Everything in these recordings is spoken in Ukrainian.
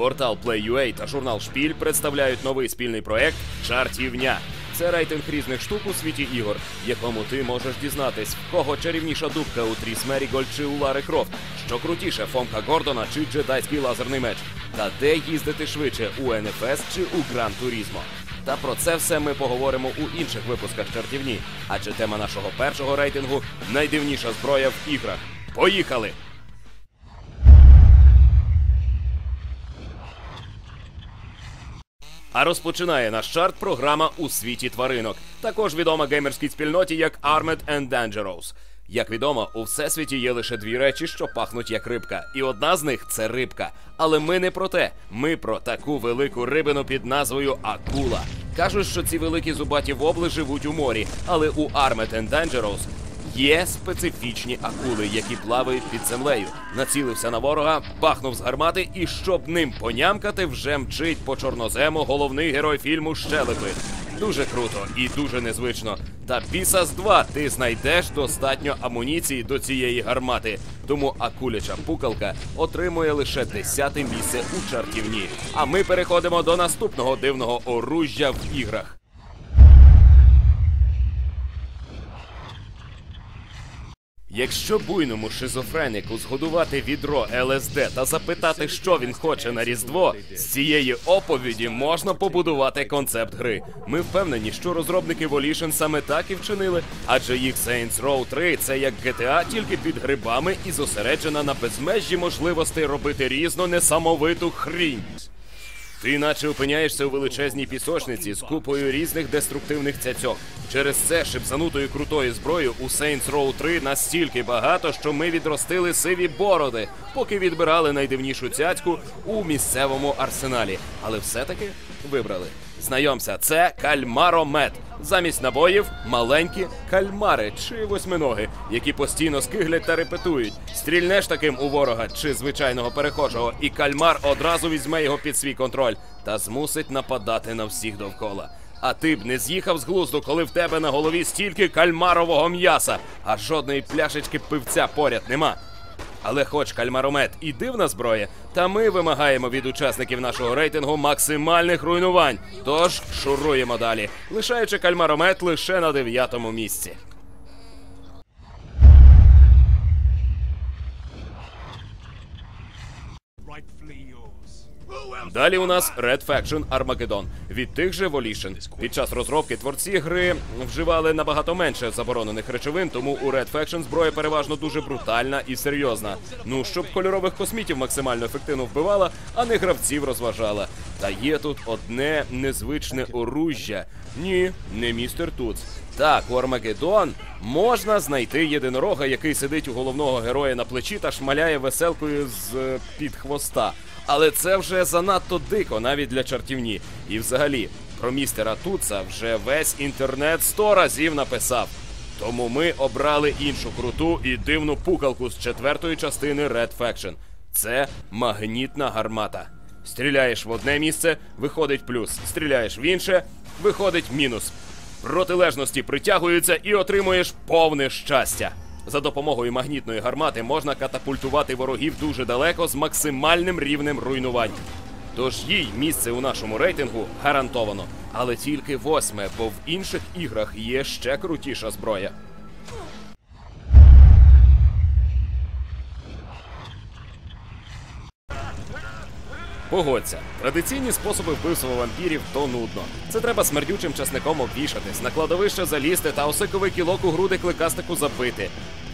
Портал Play.ua та журнал Шпіль представляють новий спільний проект Чартівня. Це рейтинг різних штук у світі ігор, в якому ти можеш дізнатись, в кого чарівніша дубка у Тріс Мерігольд чи у Лари Крофт, що крутіше Фомка Гордона чи джедайський лазерний меч, та де їздити швидше у НФС чи у Гран Турізмо. Та про це все ми поговоримо у інших випусках чартівні. Адже тема нашого першого рейтингу найдивніша зброя в іграх. Поїхали! А розпочинає наш чарт програма у світі тваринок, також відома геймерській спільноті як Armed and Dangerous. Як відомо, у всесвіті є лише дві речі, що пахнуть як рибка, і одна з них це рибка. Але ми не про те. Ми про таку велику рибину під назвою Акула. Кажуть, що ці великі зубаті вобли живуть у морі, але у Armed and Dangerous Є специфічні акули, які плавають під землею. Націлився на ворога, бахнув з гармати, і щоб ним понямкати, вже мчить по чорнозему головний герой фільму Щелепи. Дуже круто і дуже незвично. Та біса з 2 ти знайдеш достатньо амуніції до цієї гармати. Тому акуляча пукалка отримує лише десяте місце у чартівні. А ми переходимо до наступного дивного оружжя в іграх. Якщо буйному шизофренику згодувати відро ЛСД та запитати, що він хоче на Різдво, з цієї оповіді можна побудувати концепт гри. Ми впевнені, що розробники Volition саме так і вчинили, адже їх Saints Row 3 це як GTA, тільки під грибами і зосереджена на безмежі можливостей робити різно несамовиту хрінь. Ти наче опиняєшся у величезній пісочниці з купою різних деструктивних цяцьок. Через це шипзанутої крутої зброї у Saints Row 3 настільки багато, що ми відростили сиві бороди, поки відбирали найдивнішу цяцьку у місцевому арсеналі. Але все-таки вибрали. Знайомся, це кальмаромет. Замість набоїв маленькі кальмари чи восьминоги, які постійно скиглять та репетують. Стрільнеш таким у ворога чи звичайного перехожого, і кальмар одразу візьме його під свій контроль та змусить нападати на всіх довкола. А ти б не з'їхав з глузду, коли в тебе на голові стільки кальмарового м'яса, а жодної пляшечки пивця поряд нема. Але хоч кальмаромет і дивна зброя, та ми вимагаємо від учасників нашого рейтингу максимальних руйнувань. Тож шуруємо далі, лишаючи кальмаромет лише на дев'ятому місці. Далі у нас Red Faction Armageddon від тих же Volition. Під час розробки творці гри вживали набагато менше заборонених речовин, тому у Red Faction зброя переважно дуже брутальна і серйозна. Ну щоб кольорових космітів максимально ефективно вбивала, а не гравців розважала. Та є тут одне незвичне оружжя. Ні, не містер Туц. Так, у Армагеддон можна знайти єдинорога, який сидить у головного героя на плечі та шмаляє веселкою з е, під хвоста. Але це вже занадто дико навіть для чартівні. І взагалі, про містера Туца вже весь інтернет сто разів написав. Тому ми обрали іншу круту і дивну пукалку з четвертої частини Red Faction. Це магнітна гармата. Стріляєш в одне місце, виходить плюс. Стріляєш в інше, виходить мінус. Протилежності притягуються і отримуєш повне щастя. За допомогою магнітної гармати можна катапультувати ворогів дуже далеко з максимальним рівнем руйнувань. Тож їй місце у нашому рейтингу гарантовано. Але тільки восьме, бо в інших іграх є ще крутіша зброя. Погодься, традиційні способи вбивства вампірів то нудно. Це треба смердючим часником обвішатись, на кладовище залізти та осиковий кілок у груди кликастику забити.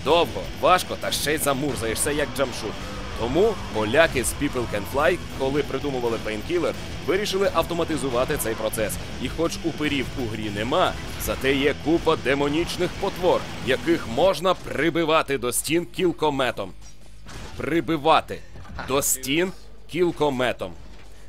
Довго, важко та ще й замурзаєшся, як джамшут. Тому поляки з People Can Fly, коли придумували Painkiller, вирішили автоматизувати цей процес. І хоч упирів у грі нема, зате є купа демонічних потвор, яких можна прибивати до стін кілкометом. Прибивати до стін кілкометом.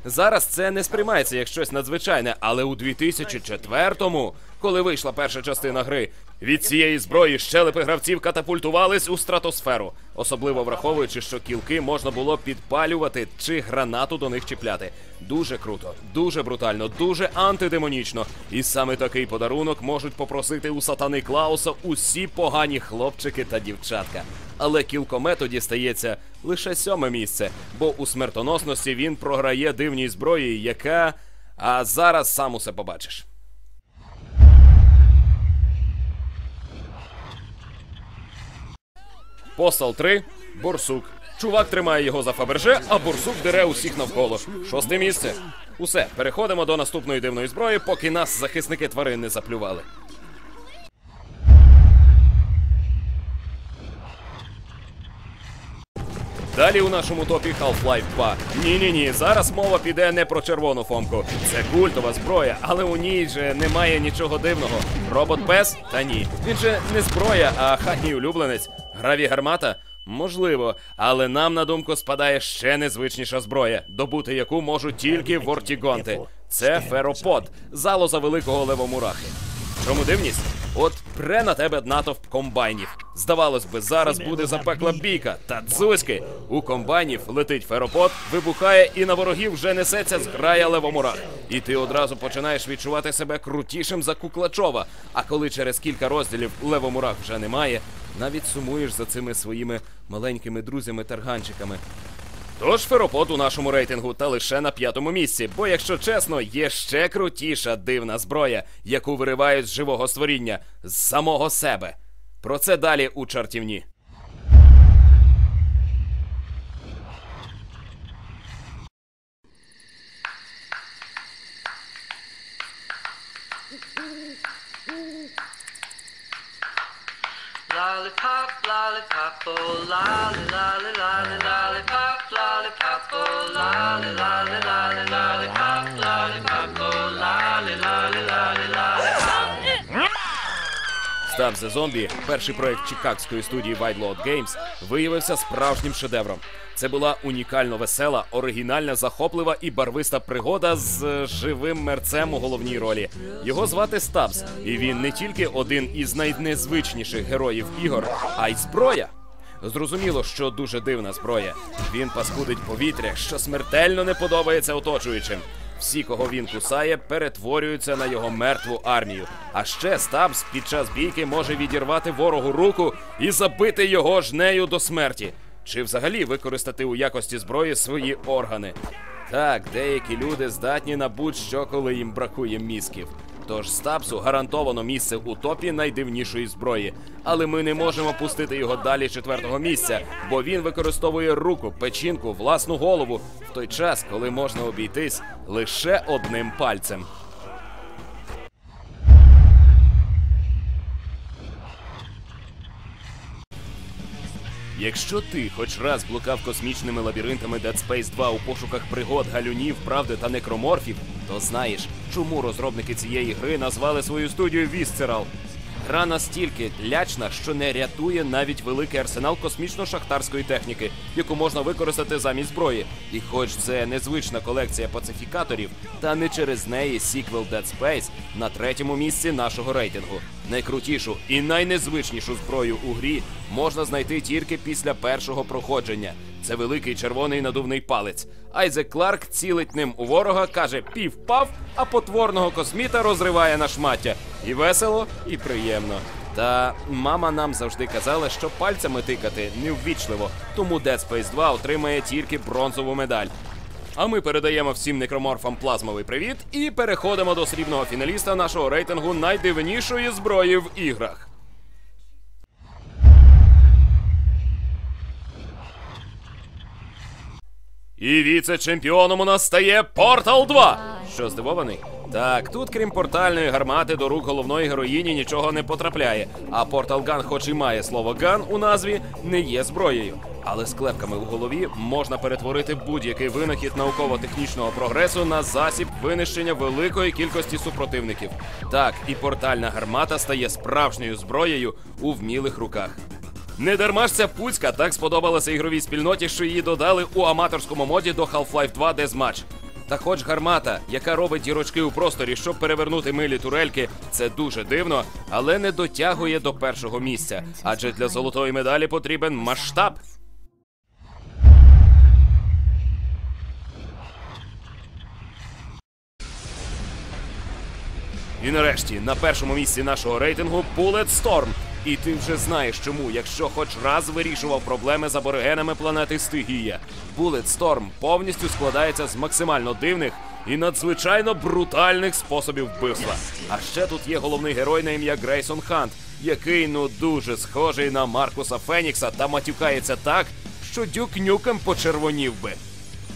Зараз це не сприймається як щось надзвичайне, але у 2004-му, коли вийшла перша частина гри, Від цієї зброї щелепи гравців катапультувались у стратосферу, особливо враховуючи, що кілки можна було підпалювати чи гранату до них чіпляти. Дуже круто, дуже брутально, дуже антидемонічно. І саме такий подарунок можуть попросити у сатани Клауса усі погані хлопчики та дівчатка. Але кілкомету дістається лише сьоме місце, бо у смертоносності він програє дивній зброї, яка. А зараз сам усе побачиш. Постал 3, Борсук. Чувак тримає його за фаберже, а Борсук дере усіх навколо. Шосте місце. Усе, переходимо до наступної дивної зброї, поки нас захисники тварин не заплювали. Далі у нашому топі Half-Life 2. Ні-ні-ні, зараз мова піде не про червону фомку. Це культова зброя, але у ній же немає нічого дивного. Робот пес? Та ні. Він же не зброя, а хатній улюбленець. Граві гармата? Можливо, але нам на думку спадає ще незвичніша зброя, добути яку можуть тільки вортігонти. Це феропод, залоза великого левомурахи. Чому дивність? От пре на тебе натовп комбайнів. Здавалось би, зараз буде запекла бійка. Та дзузьки! У комбайнів летить феропод, вибухає і на ворогів вже несеться зграя левомурах. І ти одразу починаєш відчувати себе крутішим за Куклачова. А коли через кілька розділів левомурах вже немає, навіть сумуєш за цими своїми маленькими друзями-тарганчиками. Тож Феропот у нашому рейтингу та лише на п'ятому місці, бо, якщо чесно, є ще крутіша дивна зброя, яку виривають з живого створіння з самого себе. Про це далі у чартівні. Lollipop, lollipop, oh lolly, lolly, lolly, lollipop, lollipop, oh lolly, lolly, lolly, lollipop, lollipop, oh lolly, Став за зомбі, перший проект чикагської студії White Lord Games, виявився справжнім шедевром. Це була унікально весела, оригінальна, захоплива і барвиста пригода з е, живим мерцем у головній ролі. Його звати Стабс, і він не тільки один із найнезвичніших героїв ігор, а й зброя. Зрозуміло, що дуже дивна зброя. Він паскудить повітря, що смертельно не подобається оточуючим. Всі, кого він кусає, перетворюються на його мертву армію. А ще Стабс під час бійки може відірвати ворогу руку і забити його жнею до смерті. Чи взагалі використати у якості зброї свої органи. Так, деякі люди здатні на будь-що, коли їм бракує мізків. Тож Стабсу гарантовано місце у топі найдивнішої зброї. Але ми не можемо пустити його далі четвертого місця, бо він використовує руку, печінку, власну голову в той час, коли можна обійтись лише одним пальцем. Якщо ти хоч раз блукав космічними лабіринтами Dead Space 2 у пошуках пригод, галюнів, правди та некроморфів, то знаєш, чому розробники цієї гри назвали свою студію Visceral. Гра настільки лячна, що не рятує навіть великий арсенал космічно-шахтарської техніки, яку можна використати замість зброї. І хоч це незвична колекція пацифікаторів, та не через неї сіквел Dead Space на третьому місці нашого рейтингу. Найкрутішу і найнезвичнішу зброю у грі можна знайти тільки після першого проходження. Це великий червоний надувний палець. Айзек Кларк цілить ним у ворога, каже пів-пав, а потворного косміта розриває на шмаття. І весело, і приємно. Та мама нам завжди казала, що пальцями тикати неввічливо, тому Dead Space 2 отримає тільки бронзову медаль. А ми передаємо всім некроморфам плазмовий привіт і переходимо до срібного фіналіста нашого рейтингу найдивнішої зброї в іграх. І віце-чемпіоном у нас стає Портал 2. Що здивований? Так, тут, крім портальної гармати, до рук головної героїні нічого не потрапляє. А портал Ган, хоч і має слово ган у назві, не є зброєю. Але з клепками у голові можна перетворити будь-який винахід науково-технічного прогресу на засіб винищення великої кількості супротивників. Так, і портальна гармата стає справжньою зброєю у вмілих руках. Не дарма ж ця пуцька так сподобалася ігровій спільноті, що її додали у аматорському моді до Half-Life 2 Deathmatch. Та хоч гармата, яка робить дірочки у просторі, щоб перевернути милі турельки, це дуже дивно, але не дотягує до першого місця. Адже для золотої медалі потрібен масштаб. І нарешті на першому місці нашого рейтингу Bullet Storm. І ти вже знаєш чому, якщо хоч раз вирішував проблеми з аборигенами планети Стигія. Bullet Storm повністю складається з максимально дивних і надзвичайно брутальних способів вбивства. А ще тут є головний герой на ім'я Грейсон Хант, який ну дуже схожий на Маркуса Фенікса та матюкається так, що дюк нюком почервонів би.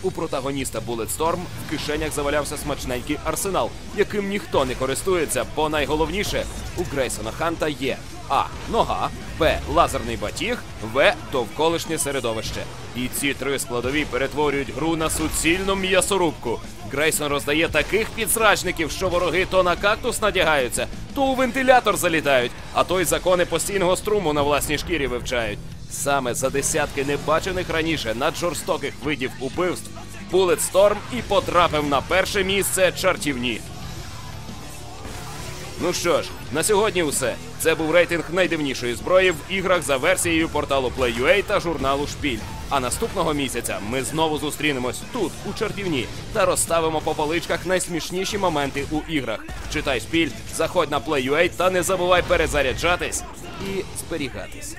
У протагоніста Bulletstorm в кишенях завалявся смачненький арсенал, яким ніхто не користується, бо найголовніше у Грейсона Ханта є А. Нога, Б. Лазерний батіг, В. Довколишнє середовище. І ці три складові перетворюють гру на суцільну м'ясорубку. Грейсон роздає таких підсрачників, що вороги то на кактус надягаються, то у вентилятор залітають, а то й закони постійного струму на власній шкірі вивчають. Саме за десятки небачених раніше наджорстоких видів убивств Bulletstorm і потрапив на перше місце чартівні. Ну що ж, на сьогодні все. Це був рейтинг найдивнішої зброї в іграх за версією порталу Play.ua та журналу Шпіль. А наступного місяця ми знову зустрінемось тут, у чартівні, та розставимо по поличках найсмішніші моменти у іграх. Читай шпіль, заходь на Play.ua та не забувай перезаряджатись і зберігатись.